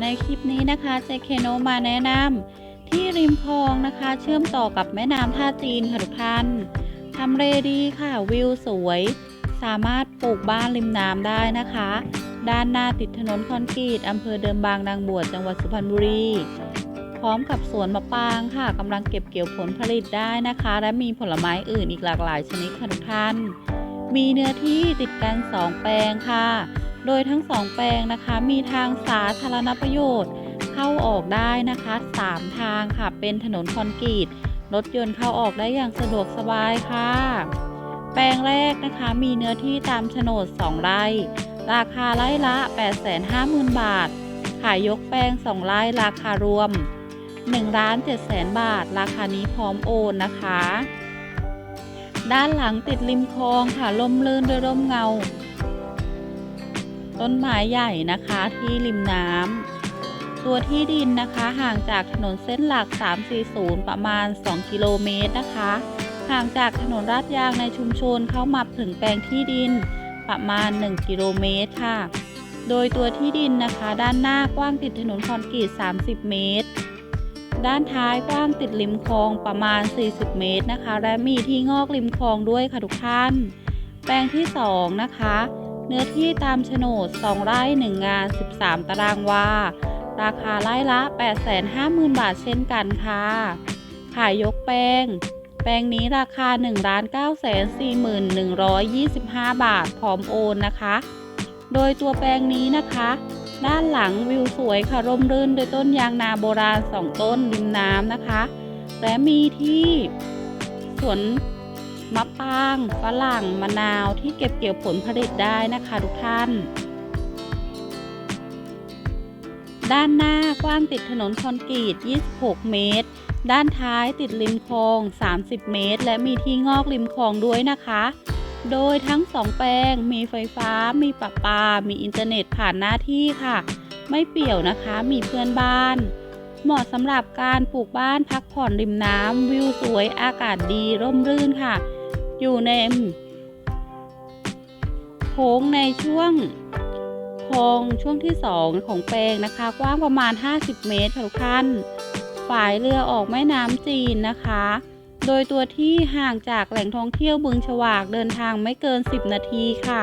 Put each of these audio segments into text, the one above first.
ในคลิปนี้นะคะเจเคโนมาแนะนำที่ริมคลองนะคะ เชื่อมต่อกับแม่น้ำท่าจีนค่ะทุกท่านทำเลดีค่ะวิวสวย สามารถปลูกบ้านริมน้ำได้นะคะ ด้านหน้าติดถนนคอนกรีตอำเภอเดิมบางนางบวชจังหวัดสุพรรณบุรี พร้อมกับสวนมะปางค่ะกำลังเก็บเกี่ยวผลผลิตได้นะคะ และมีผลไม้อื่นอีกหลากหลายชนิดค่ะทุกท่านมีเนื้อที่ติดกัน 2 แปลงค่ะ โดยทั้ง2แปลงนะคะมีทางสาธารณประโยชน์เข้าออกได้นะคะ 3 ทางค่ะ เป็นถนนคอนกรีตรถยนต์เข้าออกได้อย่างสะดวกสบายค่ะ แปลงแรกนะคะมีเนื้อที่ตามโฉนด 2 ไร่ ราคาไร่ละ 850,000 บาท ขายยกแปลง 2 ไร่ราคารวม1ล้าน7แสนบาท ราคานี้พร้อมโอนนะคะ ด้านหลังติดริมคลองค่ะลมลื่นด้วยร่มเงา ต้นไม้ใหญ่นะคะที่ริมน้ำตัวที่ดินนะคะห่างจากถนนเส้นหลัก 340 ประมาณ 2 กิโลเมตรนะคะ ห่างจากถนนลาดยางในชุมชนเข้ามาถึงแปลงที่ดินประมาณ 1 กิโลเมตรค่ะ โดยตัวที่ดินนะคะ ด้านหน้ากว้างติดถนนคอนกรีต 30 เมตร ด้านท้ายกว้างติดริมคลองประมาณ 40 เมตรนะคะ และมีที่งอกริมคลองด้วยค่ะทุกท่าน แปลงที่ 2 นะคะ เนื้อที่ตามโฉนด 2 ไร่ 1 งาน 13 ตารางวา ราคาไร่ละ 850,000 บาทเช่นกันค่ะ ขายยกแปลง แปลงนี้ราคา 1 9 4 1 2 5 บาท พร้อมโอนนะคะ โดยตัวแปลงนี้นะคะ ด้านหลังวิวสวยค่ะร่มรื่นโดยต้นยางนาโบราณ 2 ต้นริมน้ำนะคะ และมีที่สวน มะปางฝรั่งมะนาวที่เก็บเกี่ยวผลผลิตได้นะคะทุกท่าน ด้านหน้ากว้างติดถนนคอนกรีต 26 เมตร ด้านท้ายติดริมคลอง 30 เมตร และมีที่งอกริมคลองด้วยนะคะ โดยทั้งสองแปลงมีไฟฟ้า มีประปา มีอินเทอร์เน็ตผ่านหน้าที่ค่ะ ไม่เปี่ยวนะคะ มีเพื่อนบ้าน เหมาะสำหรับการปลูกบ้านพักผ่อนริมน้ำวิวสวยอากาศดีร่มรื่นค่ะ อยู่ในโค้งในช่วงคลองช่วงที่ 2 ของแปลงนะคะ กว้างประมาณ 50 เมตรทุกท่านฝ่ายเรือออกแม่น้ำจีนนะคะ โดยตัวที่ห่างจากแหล่งท่องเที่ยวบึงฉวากเดินทางไม่เกิน 10 นาทีค่ะ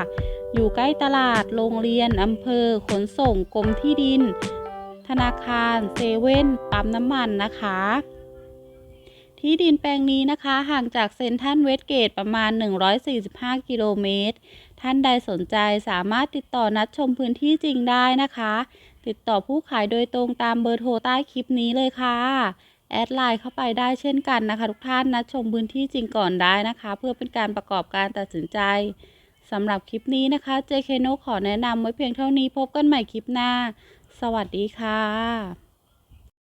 อยู่ใกล้ตลาดโรงเรียนอำเภอขนส่งกรมที่ดิน ธนาคารเซเว่นปั๊มน้ำมันนะคะ ที่ดินแปลงนี้นะคะ ห่างจากเซ็นทรัลเวสเกตประมาณ 145 กิโลเมตร ท่านใดสนใจสามารถติดต่อนัดชมพื้นที่จริงได้นะคะ ติดต่อผู้ขายโดยตรงตามเบอร์โทรใต้คลิปนี้เลยค่ะแอดไลน์เข้าไปได้เช่นกันนะคะ ทุกท่านนัดชมพื้นที่จริงก่อนได้นะคะ เพื่อเป็นการประกอบการตัดสินใจสำหรับคลิปนี้นะคะ JK โนขอแนะนำไว้เพียงเท่านี้พบกันใหม่คลิปหน้า สวัสดีค่ะ